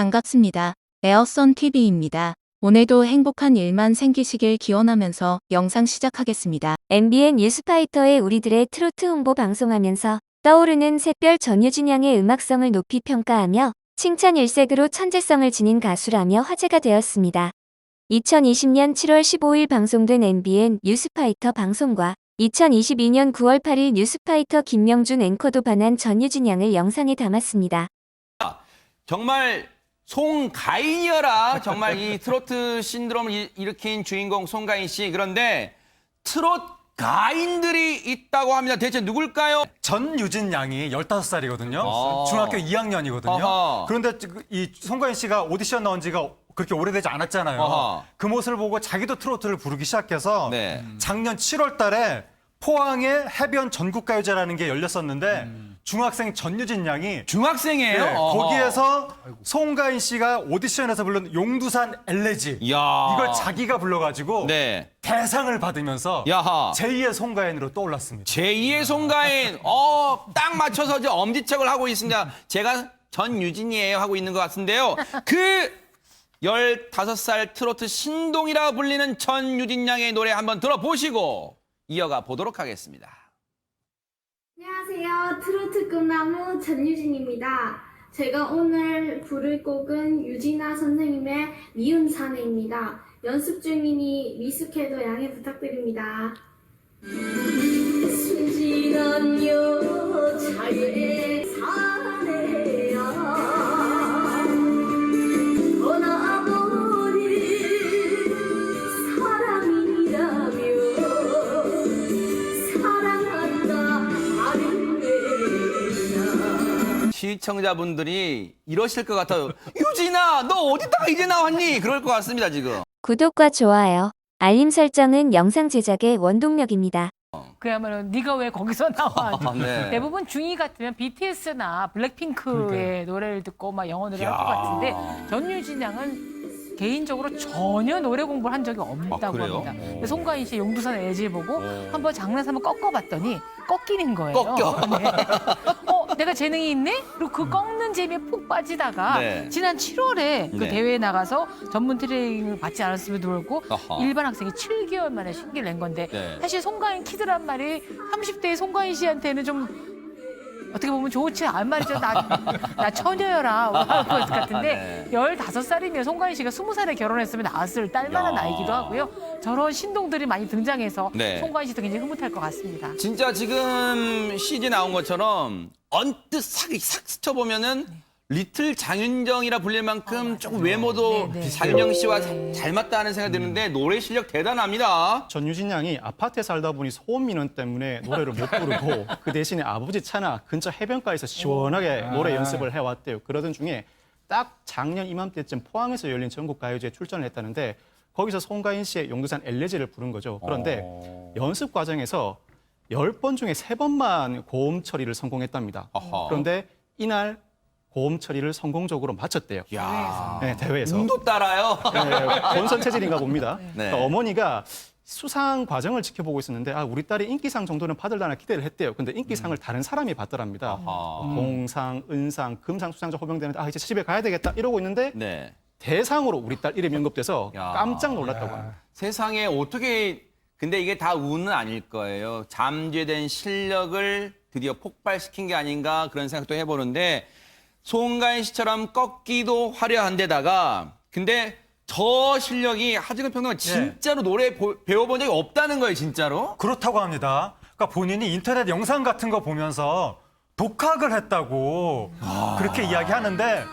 반갑습니다. 에어선 TV입니다. 오늘도 행복한 일만 생기시길 기원하면서 영상 시작하겠습니다. MBN 뉴스파이터의 우리들의 트로트 홍보 방송하면서 떠오르는 샛별 전유진 양의 음악성을 높이 평가하며 칭찬 일색으로 천재성을 지닌 가수라며 화제가 되었습니다. 2020년 7월 15일 방송된 MBN 뉴스파이터 방송과 2022년 9월 8일 뉴스파이터 김명준 앵커도 반한 전유진 양을 영상에 담았습니다. 정말 송가인이어라. 정말 이 트로트 신드롬을 일- 일으킨 주인공 송가인 씨. 그런데 트롯 가인들이 있다고 합니다. 대체 누굴까요? 전유진 양이 15살이거든요. 아. 중학교 2학년이거든요. 아하. 그런데 그- 이 송가인 씨가 오디션 나온 지가 그렇게 오래되지 않았잖아요. 아하. 그 모습을 보고 자기도 트로트를 부르기 시작해서 네. 작년 7월 달에 포항에 해변 전국가요제라는 게 열렸었는데 중학생 전유진 양이 중학생이에요. 네, 어허. 거기에서 송가인 씨가 오디션에서 부른 용두산 엘레지 이야. 이걸 자기가 불러가지고 네. 대상을 받으면서 야하. 제2의 송가인으로 떠올랐습니다. 제2의 송가인. 어, 딱 맞춰서 이제 엄지척을 하고 있습니다. 제가 전유진이에요 하고 있는 것 같은데요. 그 15살 트로트 신동이라 불리는 전유진 양의 노래 한번 들어보시고 이어가 보도록 하겠습니다. 안녕하세요. 트로트 꿈나무 전유진입니다. 제가 오늘 부를 곡은 유진아 선생님의 미운 사내입니다. 연습 중이니 미숙해도 양해 부탁드립니다. 순진한 여자의 시청자분들이 이러실 것 같아요. 유진아, 너 어디다가 이제 나왔니? 그럴 것 같습니다, 지금. 구독과 좋아요, 알림 설정은 영상 제작의 원동력입니다. 그야말로 네가 왜 거기서 나와? 아, 네. 대부분 중2 같으면 BTS나 블랙핑크의 노래를 듣고 막 영어 노래를 할것 야. 같은데 전유진 양은 개인적으로 전혀 노래 공부를 한 적이 없다고 아, 그래요? 합니다. 오. 근데 송가인 씨 용두산 애질 보고 한번 장난삼아 꺾어봤더니 꺾이는 거예요. 꺾여. 네. 어, 내가 재능이 있네? 그리고 그 꺾는 재미에 푹 빠지다가 네. 지난 7월에 그 네. 대회에 나가서 전문 트레이닝을 받지 않았음에도 불구하고. 일반 학생이 7개월 만에 신기를 낸 건데 네. 사실 송가인 키드란 말이 30대의 송가인 씨한테는 좀 어떻게 보면 좋지 않은 말이죠. 나, 나 처녀여라. 할것 같은데 네. 15살이면 송가인 씨가 20살에 결혼했으면 낳았을 딸만한 야. 나이기도 하고요. 저런 신동들이 많이 등장해서 네. 송가인 씨도 굉장히 흐뭇할 것 같습니다. 진짜 지금 CG 나온 것처럼 언뜻 싹, 싹 스쳐보면은 리틀 장윤정이라 불릴 만큼 조금 외모도 네, 네. 장윤정 씨와 자- 잘 맞다는 생각이 드는데 노래 실력 대단합니다. 전유진 양이 아파트에 살다 보니 소음 민원 때문에 노래를 못 부르고 그 대신에 아버지 차나 근처 해변가에서 시원하게 노래 연습을 해왔대요. 그러던 중에 딱 작년 이맘때쯤 포항에서 열린 전국 가요제에 출전을 했다는데 거기서 송가인 씨의 용두산 엘레지를 부른 거죠. 그런데 어. 연습 과정에서 열 번 중에 세번만 고음 처리를 성공했답니다. 아하. 그런데 이날 고음 처리를 성공적으로 마쳤대요. 야 네, 대회에서. 운도 따라요. 네, 본선 체질인가 봅니다. 네. 그러니까 어머니가 수상 과정을 지켜보고 있었는데 아 우리 딸이 인기상 정도는 받을라나 기대를 했대요. 근데 인기상을 다른 사람이 받더랍니다. 음. 아하. 공상, 은상, 금상, 수상자 호명되는데 아 이제 집에 가야 되겠다 이러고 있는데 네. 대상으로 우리 딸 이름이 언급돼서 야. 깜짝 놀랐다고 합니다. 세상에 어떻게 근데 이게 다 운은 아닐 거예요. 잠재된 실력을 드디어 폭발시킨 게 아닌가 그런 생각도 해보는데 송가인 씨처럼 꺾기도 화려한데다가 근데 저 실력이 하지근 평론가 진짜로 노래 보- 배워본 적이 없다는 거예요, 진짜로? 그렇다고 합니다. 그러니까 본인이 인터넷 영상 같은 거 보면서 독학을 했다고 그렇게 이야기하는데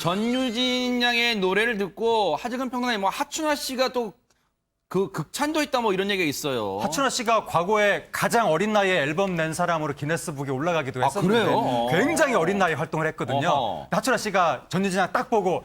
전유진 양의 노래를 듣고 하지근 평론가님 뭐 하춘화 씨가 또 그 극찬도 있다 뭐 이런 얘기가 있어요. 하춘아 씨가 과거에 가장 어린 나이에 앨범 낸 사람으로 기네스북에 올라가기도 아, 했었는데 그래요? 굉장히 어린 나이에 활동을 했거든요. 어허. 하춘아 씨가 전유진 양딱 보고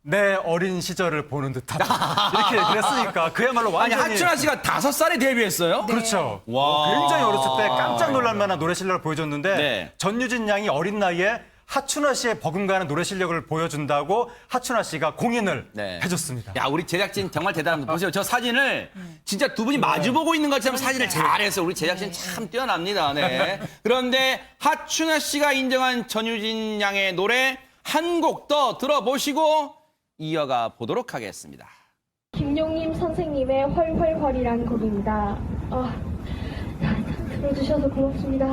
내 어린 시절을 보는 듯하다 이렇게 얘기를 했으니까 그야말로 아니 완전히 하춘화 씨가 다섯 살에 데뷔했어요? 그렇죠. 와. 굉장히 어렸을 때 깜짝 놀랄 만한 노래 실력을 보여줬는데 네. 전유진 양이 어린 나이에 하춘아 씨의 버금가는 노래 실력을 보여준다고 하춘아 씨가 공연을 네. 해줬습니다. 야, 우리 제작진 정말 대단합니다. 보세요. 저 사진을 진짜 두 분이 마주보고 있는 것처럼 사진을 잘했어요. 우리 제작진 참 뛰어납니다. 네. 그런데 하춘아 씨가 인정한 전유진 양의 노래 한 곡 더 들어보시고 이어가 보도록 하겠습니다. 김용임 선생님의 헐헐헐이라는 곡입니다. 아, 들어주셔서 고맙습니다.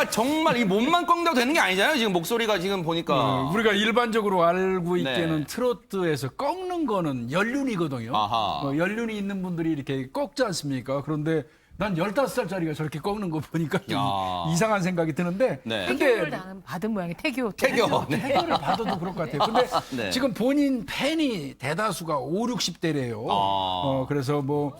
꺾기가 정말 이 몸만 꺾는다고 되는 게 아니잖아요. 지금 목소리가 지금 보니까. 어, 우리가 일반적으로 알고 있기에는 네. 트로트에서 꺾는 거는 연륜이거든요. 아하. 어, 연륜이 있는 분들이 이렇게 꺾지 않습니까? 그런데 난 15살짜리가 저렇게 꺾는 거 보니까 좀 야. 이상한 생각이 드는데 네. 태교를 근데 당- 받은 모양이 태교. 태교. 네. 해결을 받아도 그럴 것 같아요. 근데 네. 지금 본인 팬이 대다수가 5, 60대래요. 아. 어, 그래서 뭐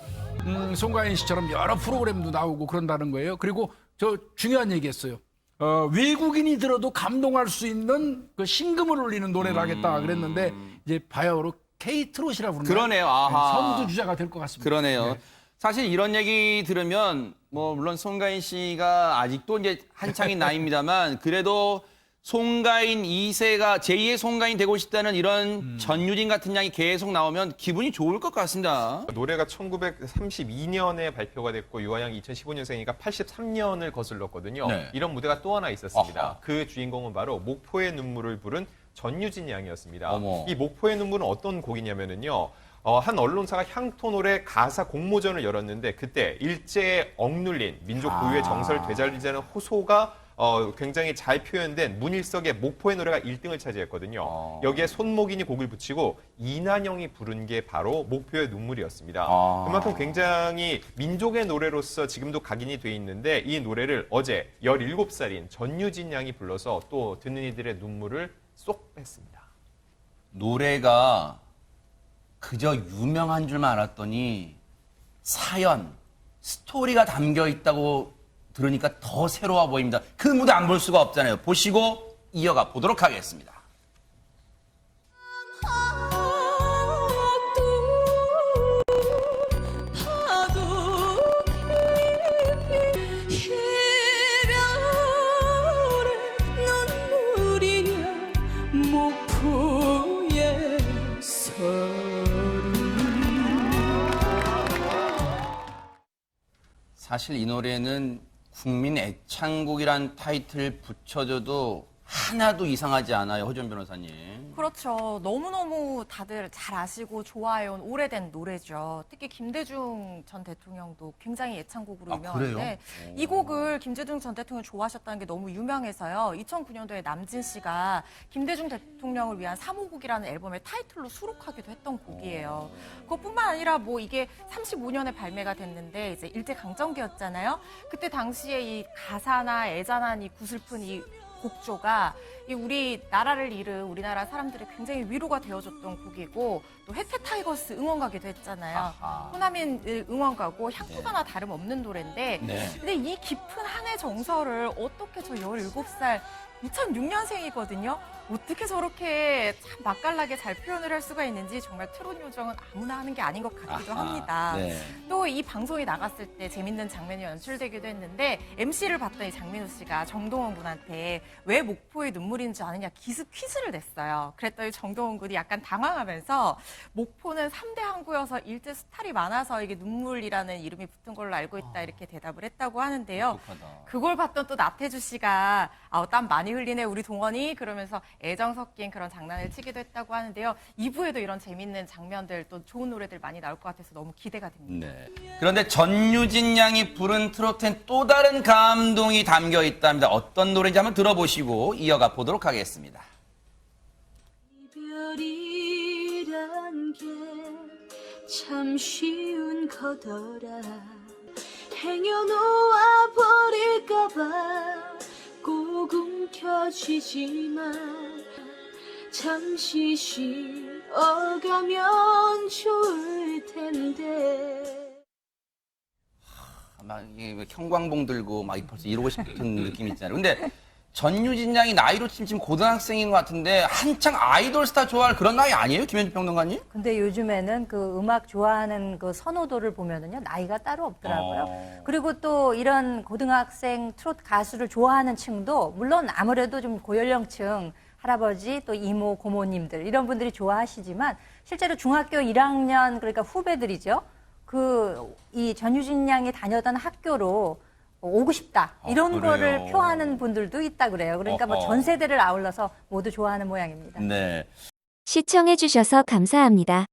음, 송가인 씨처럼 여러 프로그램도 나오고 그런다는 거예요. 그리고 저 중요한 얘기 했어요. 어, 외국인이 들어도 감동할 수 있는 그 신금을 울리는 노래를 하겠다 그랬는데 이제 바야흐로 케이트롯이라고 부르는 음. 그러네요. 아하. 선두 주자가 될 것 같습니다. 그러네요. 네. 사실 이런 얘기 들으면 뭐 물론 송가인 씨가 아직도 이제 한창인 나이입니다만 그래도 송가인 2세가 제2의 송가인 되고 싶다는 이런 음. 전유진 같은 양이 계속 나오면 기분이 좋을 것 같습니다. 노래가 1932년에 발표가 됐고 유아양이 2015년생이니까 83년을 거슬렀거든요. 네. 이런 무대가 또 하나 있었습니다. 아하. 그 주인공은 바로 목포의 눈물을 부른 전유진 양이었습니다. 어머. 이 목포의 눈물은 어떤 곡이냐면은요. 어, 한 언론사가 향토 노래 가사 공모전을 열었는데 그때 일제에 억눌린 민족 아. 고유의 정서를 되살리자는 호소가 어, 굉장히 잘 표현된 문일석의 목포의 노래가 1등을 차지했거든요. 어. 여기에 손목인이 곡을 붙이고 이난영이 부른 게 바로 목표의 눈물이었습니다. 아. 그만큼 굉장히 민족의 노래로서 지금도 각인이 돼 있는데 이 노래를 어제 17살인 전유진 양이 불러서 또 듣는 이들의 눈물을 쏙 뺐습니다. 노래가 그저 유명한 줄만 알았더니 사연, 스토리가 담겨 있다고 들으니까 더 새로워 보입니다. 그 무대 안 볼 수가 없잖아요. 보시고 이어가 보도록 하겠습니다. 사실 이 노래는 국민 애창곡이란 타이틀 붙여줘도 하나도 이상하지 않아요, 허준 변호사님. 그렇죠. 너무너무 다들 잘 아시고 좋아해온 오래된 노래죠. 특히 김대중 전 대통령도 굉장히 애창곡으로 아, 유명한데 그래요? 이 곡을 김대중 전 대통령 좋아하셨다는 게 너무 유명해서요. 2009년도에 남진 씨가 김대중 대통령을 위한 사모곡이라는 앨범의 타이틀로 수록하기도 했던 곡이에요. 그것뿐만 아니라 뭐 이게 35년에 발매가 됐는데 이제 일제 강점기였잖아요. 그때 당시에 이 가사나 애잔한 이 구슬픈 이 곡조가 이 우리 나라를 잃은 우리나라 사람들이 굉장히 위로가 되어줬던 곡이고 또 혜태 타이거스 응원가기도 했잖아요. 아하. 호남인 응원가고 향토가나 다름없는 노래인데 네. 근데 이 깊은 한해 정서를 어떻게 저 17살 2006년생이거든요. 어떻게 저렇게 참 맛깔나게 잘 표현을 할 수가 있는지 정말 트롯 요정은 아무나 하는 게 아닌 것 같기도 아하. 합니다. 네. 또 이 방송이 나갔을 때 재밌는 장면이 연출되기도 했는데 MC를 봤던 이 장민호 씨가 정동원 군한테 왜 목포의 눈물인지 아느냐 기습 퀴즈를 냈어요. 그랬더니 정동원 군이 약간 당황하면서 목포는 삼대 항구여서 일제 수탈이 많아서 이게 눈물이라는 이름이 붙은 걸로 알고 있다 이렇게 대답을 했다고 하는데요. 그걸 봤던 또 나태주 씨가 아우 땀 많이 흘리네 우리 동원이 그러면서 애정 섞인 그런 장난을 치기도 했다고 하는데요. 2부에도 이런 재밌는 장면들 또 좋은 노래들 많이 나올 것 같아서 너무 기대가 됩니다. 네. 그런데 전유진 양이 부른 트로트엔 또 다른 감동이 담겨 있답니다. 어떤 노래인지 한번 들어보시고 이어가 보도록 하겠습니다. 이별이란 게 참 쉬운 거더라 행여 놓아 버릴까봐 꼭 움켜쥐지만 잠시 쉬어가면 좋을 텐데 막 형광봉 들고 막 벌써 이러고 싶은 느낌 있잖아요. 근데 전유진 양이 나이로 치면 지금 고등학생인 것 같은데 한창 아이돌 스타 좋아할 그런 나이 아니에요? 김현주 평론가님? 근데 요즘에는 그 음악 좋아하는 그 선호도를 보면은요 나이가 따로 없더라고요. 어. 그리고 또 이런 고등학생 트로트 가수를 좋아하는 층도 물론 아무래도 좀 고연령층 할아버지 또 이모 고모님들 이런 분들이 좋아하시지만 실제로 중학교 1학년 그러니까 후배들이죠. 그 이 전유진 양이 다녔던 학교로 오고 싶다 이런 아? 거를 표하는 분들도 있다 그래요. 그러니까 뭐. 전 세대를 아울러서 모두 좋아하는 모양입니다. 네. 시청해주셔서 감사합니다.